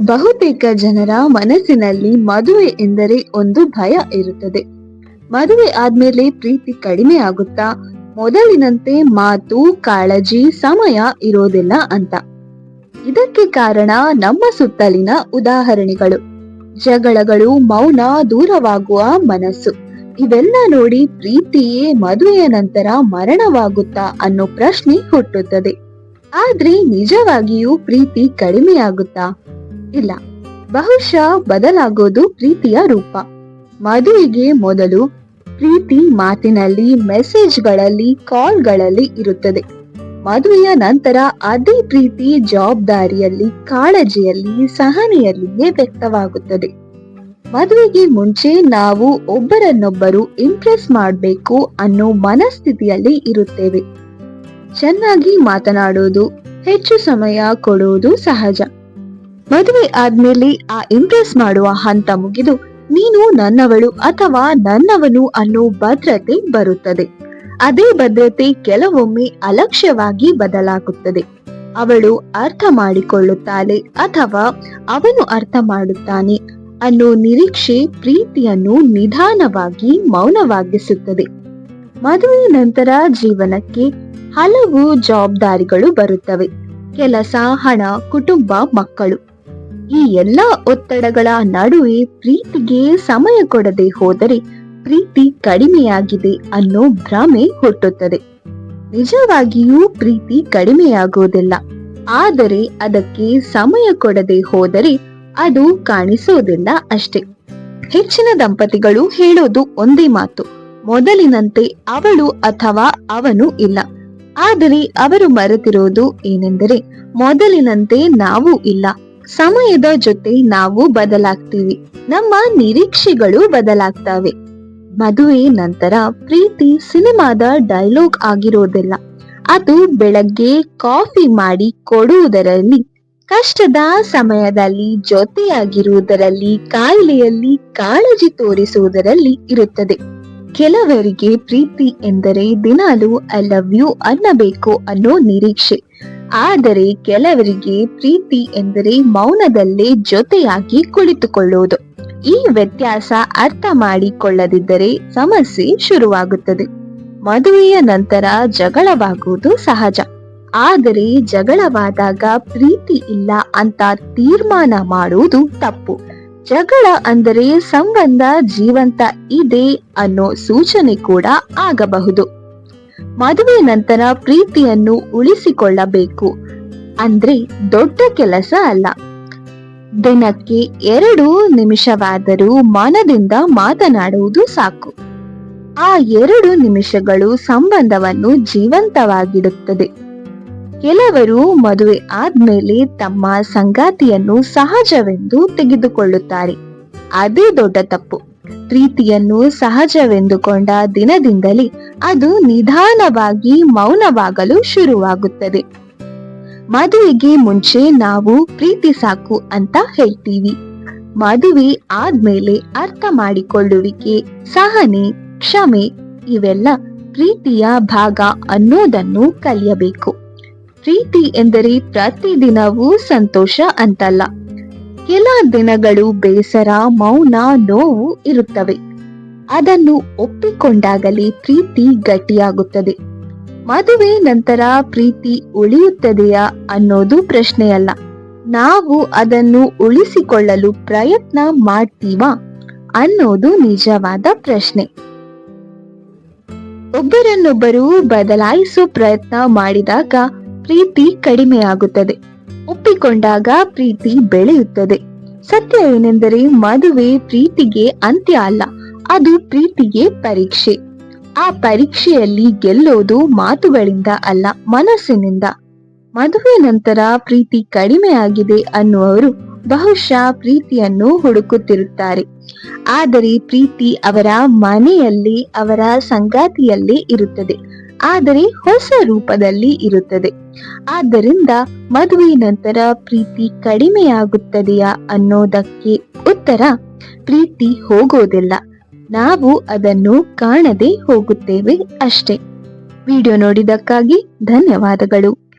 ಬಹುತೇಕ ಜನರ ಮನಸ್ಸಿನಲ್ಲಿ ಮದುವೆ ಎಂದರೆ ಒಂದು ಭಯ ಇರುತ್ತದೆ. ಮದುವೆ ಆದ್ಮೇಲೆ ಪ್ರೀತಿ ಕಡಿಮೆ ಆಗುತ್ತಾ, ಮೊದಲಿನಂತೆ ಮಾತು, ಕಾಳಜಿ, ಸಮಯ ಇರೋದಿಲ್ಲ ಅಂತ. ಇದಕ್ಕೆ ಕಾರಣ ನಮ್ಮ ಸುತ್ತಲಿನ ಉದಾಹರಣೆಗಳು. ಜಗಳಗಳು, ಮೌನ ದೂರವಾಗುವ ಮನಸ್ಸು. ಇವೆಲ್ಲ ನೋಡಿ ಪ್ರೀತಿಯೇ ಮದುವೆಯ ನಂತರ ಮರಣವಾಗುತ್ತಾ ಅನ್ನೋ ಪ್ರಶ್ನೆ ಹುಟ್ಟುತ್ತದೆ. ಆದ್ರೆ ನಿಜವಾಗಿಯೂ ಪ್ರೀತಿ ಕಡಿಮೆಯಾಗುತ್ತಾ? ಇಲ್ಲ. ಬಹುಶಃ ಬದಲಾಗೋದು ಪ್ರೀತಿಯ ರೂಪ. ಮದುವೆಗೆ ಮೊದಲು ಪ್ರೀತಿ ಮಾತಿನಲ್ಲಿ, ಮೆಸೇಜ್ಗಳಲ್ಲಿ, ಕಾಲ್ಗಳಲ್ಲಿ ಇರುತ್ತದೆ. ಮದುವೆಯ ನಂತರ ಅದೇ ಪ್ರೀತಿ ಜವಾಬ್ದಾರಿಯಲ್ಲಿ, ಕಾಳಜಿಯಲ್ಲಿ, ಸಹನೆಯಲ್ಲಿಯೇ ವ್ಯಕ್ತವಾಗುತ್ತದೆ. ಮದುವೆಗೆ ಮುಂಚೆ ನಾವು ಒಬ್ಬರನ್ನೊಬ್ಬರು ಇಂಪ್ರೆಸ್ ಮಾಡಬೇಕು ಅನ್ನೋ ಮನಸ್ಥಿತಿಯಲ್ಲಿ ಇರುತ್ತೇವೆ. ಚೆನ್ನಾಗಿ ಮಾತನಾಡೋದು, ಹೆಚ್ಚು ಸಮಯ ಕೊಡುವುದು ಸಹಜ. ಮದುವೆ ಆದ್ಮೇಲೆ ಆ ಇಂಪ್ರೆಸ್ ಮಾಡುವ ಹಂತ ಮುಗಿದು ನೀನು ನನ್ನವಳು ಅಥವಾ ನನ್ನವನು ಅನ್ನೋ ಭದ್ರತೆ ಬರುತ್ತದೆ. ಅದೇ ಭದ್ರತೆ ಕೆಲವೊಮ್ಮೆ ಅಲಕ್ಷ್ಯವಾಗಿ ಬದಲಾಗುತ್ತದೆ. ಅವಳು ಅರ್ಥ ಮಾಡಿಕೊಳ್ಳುತ್ತಾಳೆ ಅಥವಾ ಅವನು ಅರ್ಥ ಮಾಡುತ್ತಾನೆ ಅನ್ನೋ ನಿರೀಕ್ಷೆ ಪ್ರೀತಿಯನ್ನು ನಿಧಾನವಾಗಿ ಮೌನವಾಗಿಸುತ್ತದೆ. ಮದುವೆ ನಂತರ ಜೀವನಕ್ಕೆ ಹಲವು ಜವಾಬ್ದಾರಿಗಳು ಬರುತ್ತವೆ. ಕೆಲಸ, ಹಣ, ಕುಟುಂಬ, ಮಕ್ಕಳು. ಈ ಎಲ್ಲಾ ಒತ್ತಡಗಳ ನಡುವೆ ಪ್ರೀತಿಗೆ ಸಮಯ ಕೊಡದೆ ಹೋದರೆ ಪ್ರೀತಿ ಕಡಿಮೆಯಾಗಿದೆ ಅನ್ನೋ ಭ್ರಮೆ ಹುಟ್ಟುತ್ತದೆ. ನಿಜವಾಗಿಯೂ ಪ್ರೀತಿ ಕಡಿಮೆಯಾಗುವುದಿಲ್ಲ. ಆದರೆ ಅದಕ್ಕೆ ಸಮಯ ಕೊಡದೆ ಹೋದರೆ ಅದು ಕಾಣಿಸೋದಿಲ್ಲ ಅಷ್ಟೇ. ಹೆಚ್ಚಿನ ದಂಪತಿಗಳು ಹೇಳೋದು ಒಂದೇ ಮಾತು. ಮೊದಲಿನಂತೆ ಅವಳು ಅಥವಾ ಅವನು ಇಲ್ಲ. ಆದರೆ ಅವರು ಮರೆತಿರುವುದು ಏನೆಂದರೆ, ಮೊದಲಿನಂತೆ ನಾವು ಇಲ್ಲ. ಸಮಯದ ಜೊತೆ ನಾವು ಬದಲಾಗ್ತೀವಿ. ನಮ್ಮ ನಿರೀಕ್ಷೆಗಳು ಬದಲಾಗ್ತವೆ. ಮದುವೆ ನಂತರ ಪ್ರೀತಿ ಸಿನಿಮಾದ ಡೈಲಾಗ್ ಆಗಿರೋದಿಲ್ಲ. ಅದು ಬೆಳಗ್ಗೆ ಕಾಫಿ ಮಾಡಿ ಕೊಡುವುದರಲ್ಲಿ, ಕಷ್ಟದ ಸಮಯದಲ್ಲಿ ಜೊತೆಯಾಗಿರುವುದರಲ್ಲಿ, ಕಾಯಿಲೆಯಲ್ಲಿ ಕಾಳಜಿ ತೋರಿಸುವುದರಲ್ಲಿ ಇರುತ್ತದೆ. ಕೆಲವರಿಗೆ ಪ್ರೀತಿ ಎಂದರೆ ದಿನಾಲು ಐ ಲವ್ ಯು ಅನ್ನಬೇಕು ಅನ್ನೋ ನಿರೀಕ್ಷೆ. ಆದರೆ ಕೆಲವರಿಗೆ ಪ್ರೀತಿ ಎಂದರೆ ಮೌನದಲ್ಲೇ ಜೊತೆಯಾಗಿ ಕುಳಿತುಕೊಳ್ಳುವುದು. ಈ ವ್ಯತ್ಯಾಸ ಅರ್ಥ ಮಾಡಿಕೊಳ್ಳದಿದ್ದರೆ ಸಮಸ್ಯೆ ಶುರುವಾಗುತ್ತದೆ. ಮದುವೆಯ ನಂತರ ಜಗಳವಾಗುವುದು ಸಹಜ. ಆದರೆ ಜಗಳವಾದಾಗ ಪ್ರೀತಿ ಇಲ್ಲ ಅಂತ ತೀರ್ಮಾನ ಮಾಡುವುದು ತಪ್ಪು. ಜಗಳ ಅಂದರೆ ಸಂಬಂಧ ಜೀವಂತ ಇದೆ ಅನ್ನೋ ಸೂಚನೆ ಕೂಡ ಆಗಬಹುದು. ಮದುವೆ ನಂತರ ಪ್ರೀತಿಯನ್ನು ಉಳಿಸಿಕೊಳ್ಳಬೇಕು. ಅಂದ್ರೆ ದೊಡ್ಡ ಕೆಲಸ ಅಲ್ಲ. ದಿನಕ್ಕೆ ಎರಡು ನಿಮಿಷವಾದರೂ ಮನದಿಂದ ಮಾತನಾಡುವುದು ಸಾಕು. ಆ ಎರಡು ನಿಮಿಷಗಳು ಸಂಬಂಧವನ್ನು ಜೀವಂತವಾಗಿಡುತ್ತದೆ. ಕೆಲವರು ಮದುವೆ ಆದ್ಮೇಲೆ ತಮ್ಮ ಸಂಗಾತಿಯನ್ನು ಸಹಜವೆಂದು ತೆಗೆದುಕೊಳ್ಳುತ್ತಾರೆ. ಅದೇ ದೊಡ್ಡ ತಪ್ಪು. ಪ್ರೀತಿಯನ್ನು ಸಹಜವೆಂದುಕೊಂಡ ದಿನದಿಂದಲೇ ಅದು ನಿಧಾನವಾಗಿ ಮೌನವಾಗಲು ಶುರುವಾಗುತ್ತದೆ. ಮದುವೆಗೆ ಮುಂಚೆ ನಾವು ಪ್ರೀತಿ ಸಾಕು ಅಂತ ಹೇಳ್ತೀವಿ. ಮದುವೆ ಆದ್ಮೇಲೆ ಅರ್ಥ ಮಾಡಿಕೊಳ್ಳುವಿಕೆ, ಸಹನೆ, ಕ್ಷಮೆ ಇವೆಲ್ಲ ಪ್ರೀತಿಯ ಭಾಗ ಅನ್ನೋದನ್ನು ಕಲಿಯಬೇಕು. ಪ್ರೀತಿ ಎಂದರೆ ಪ್ರತಿದಿನವೂ ಸಂತೋಷ ಅಂತಲ್ಲ. ಕೆಲ ದಿನಗಳು ಬೇಸರ, ಮೌನ, ನೋವು ಇರುತ್ತವೆ. ಅದನ್ನು ಒಪ್ಪಿಕೊಂಡಾಗಲೇ ಪ್ರೀತಿ ಗಟ್ಟಿಯಾಗುತ್ತದೆ. ಮದುವೆ ನಂತರ ಪ್ರೀತಿ ಉಳಿಯುತ್ತದೆಯಾ ಅನ್ನೋದು ಪ್ರಶ್ನೆಯಲ್ಲ. ನಾವು ಅದನ್ನು ಉಳಿಸಿಕೊಳ್ಳಲು ಪ್ರಯತ್ನ ಮಾಡ್ತೀವಾ ಅನ್ನೋದು ನಿಜವಾದ ಪ್ರಶ್ನೆ. ಒಬ್ಬರನ್ನೊಬ್ಬರು ಬದಲಾಯಿಸೋ ಪ್ರಯತ್ನ ಮಾಡಿದಾಗ ಪ್ರೀತಿ ಕಡಿಮೆಯಾಗುತ್ತದೆ. ಒಪ್ಪಿಕೊಂಡಾಗ ಪ್ರೀತಿ ಬೆಳೆಯುತ್ತದೆ. ಸತ್ಯ ಏನೆಂದರೆ ಮದುವೆ ಪ್ರೀತಿಗೆ ಅಂತ್ಯ ಅಲ್ಲ. ಅದು ಪ್ರೀತಿಗೆ ಪರೀಕ್ಷೆ. ಆ ಪರೀಕ್ಷೆಯಲ್ಲಿ ಗೆಲ್ಲೋದು ಮಾತುಗಳಿಂದ ಅಲ್ಲ, ಮನಸ್ಸಿನಿಂದ. ಮದುವೆ ನಂತರ ಪ್ರೀತಿ ಕಡಿಮೆ ಆಗಿದೆ ಅನ್ನುವರು ಬಹುಶಃ ಪ್ರೀತಿಯನ್ನು ಹುಡುಕುತ್ತಿರುತ್ತಾರೆ. ಆದರೆ ಪ್ರೀತಿ ಅವರ ಮನೆಯಲ್ಲಿ, ಅವರ ಸಂಗಾತಿಯಲ್ಲಿ ಇರುತ್ತದೆ. ಆದರೆ ಹೊಸ ರೂಪದಲ್ಲಿ ಇರುತ್ತದೆ. ಆದ್ದರಿಂದ ಮದುವೆ ನಂತರ ಪ್ರೀತಿ ಕಡಿಮೆಯಾಗುತ್ತದೆಯಾ ಅನ್ನೋದಕ್ಕೆ ಉತ್ತರ, ಪ್ರೀತಿ ಹೋಗೋದಿಲ್ಲ. ನಾವು ಅದನ್ನು ಕಾಣದೆ ಹೋಗುತ್ತೇವೆ ಅಷ್ಟೇ. ವಿಡಿಯೋ ನೋಡಿದಕ್ಕಾಗಿ ಧನ್ಯವಾದಗಳು.